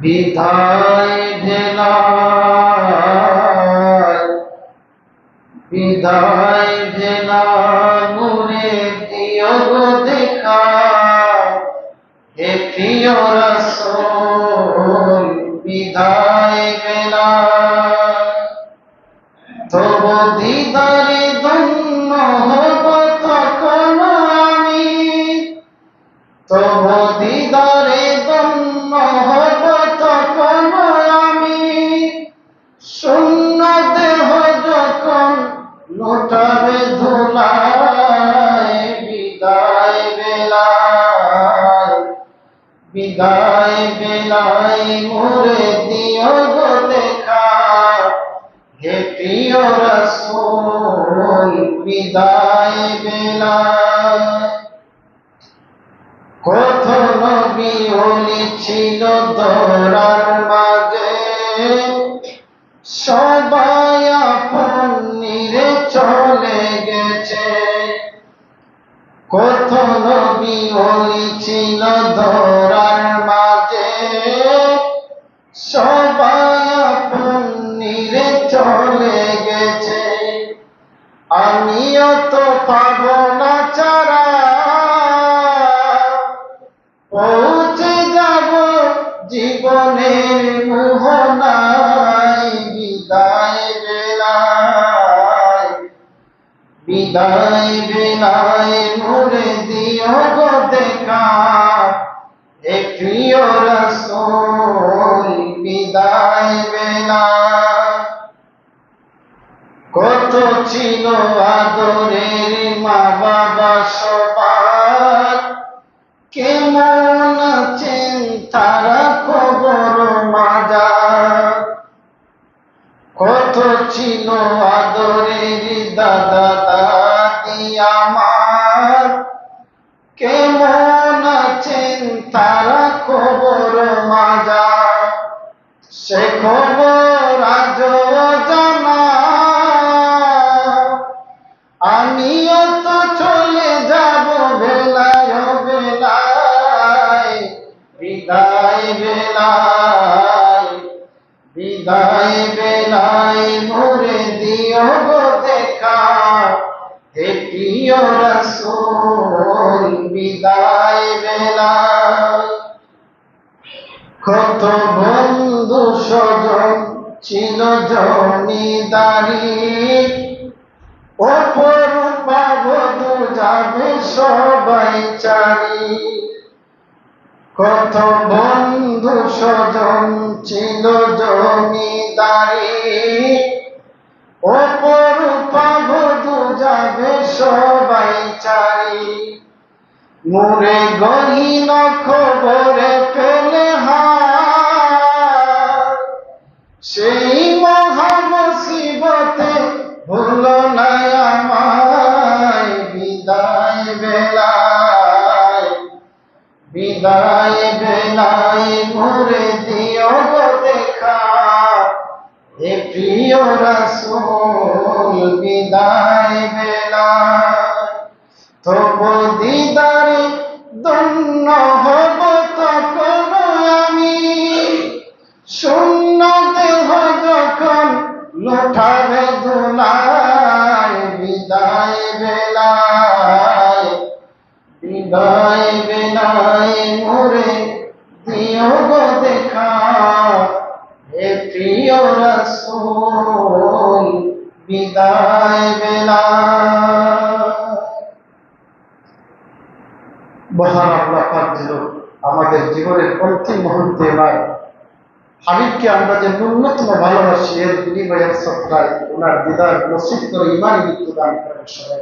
বিধায় জেলায় বিধায় জেলা মুরে দিও দেখা হে বিধায় বেলা বিদায় বেলায় মোরে দিও গো দেখা। হে প্রিয় রসুল, বিদায় বেলায় কত নবী ওলি ছিল দৌড়ার মাঝে। সবাই আপন নিরে চলে গেছে। কত নবী ওলি ছিল আমিও তো পাবো না চারা। পৌঁছে যাব জীবনের মোহনায়, বিদায় বেলায়। বিদায় বেলায় মোরে দিও গো দেখা। এ প্রিয় রসুল বিদায় বেলায়। কত ছিল আদরের মা বাবা সবার? কেমন আছেন তারা কবর মাজা কত ছিল আদরের দাদা দাদি আমার? কেমন আছেন তারা খবর মাজা সে খবর বিদায় বেলায় বিদায় বেলায় মোরে দিও গো দেখা। প্রিয় রসুল, বিদায় বেলায়। কত বন্ধু স্বজন ছিল জমিদারি ওপর পাবধু যাবে সবাই চারি কত বন্ধু স্বজন ছিল জমিদারি ওপর পাবধু যাবে সবাই চারি। মুরে গহীন খবরে পেলে সেই মহামসিবতে বিদায় বেলায় মুরে দিও দেখা। হে প্রিয় রসুল, বিদায় বেলায় তব দিদারে দন্য হব তখন আমি। শূন্য দেহ যখন লোঠাবে ধুলায়, বিদায় বেলায় বিদায় বেলায় মোরে দিও গো দেখা। হে প্রিয় বিদায় বেলায় মহান আল্লাহ পাক আমাদের জীবনের অন্তিম মুহূর্তে এবার হাবিবকে আমরা যে ন্যূনতম ভালোবাসি, এর বিনিময়ের সত্তায় ওনার দিদার নসিব করে ইমানি মৃত্যু দান করেন সবাই।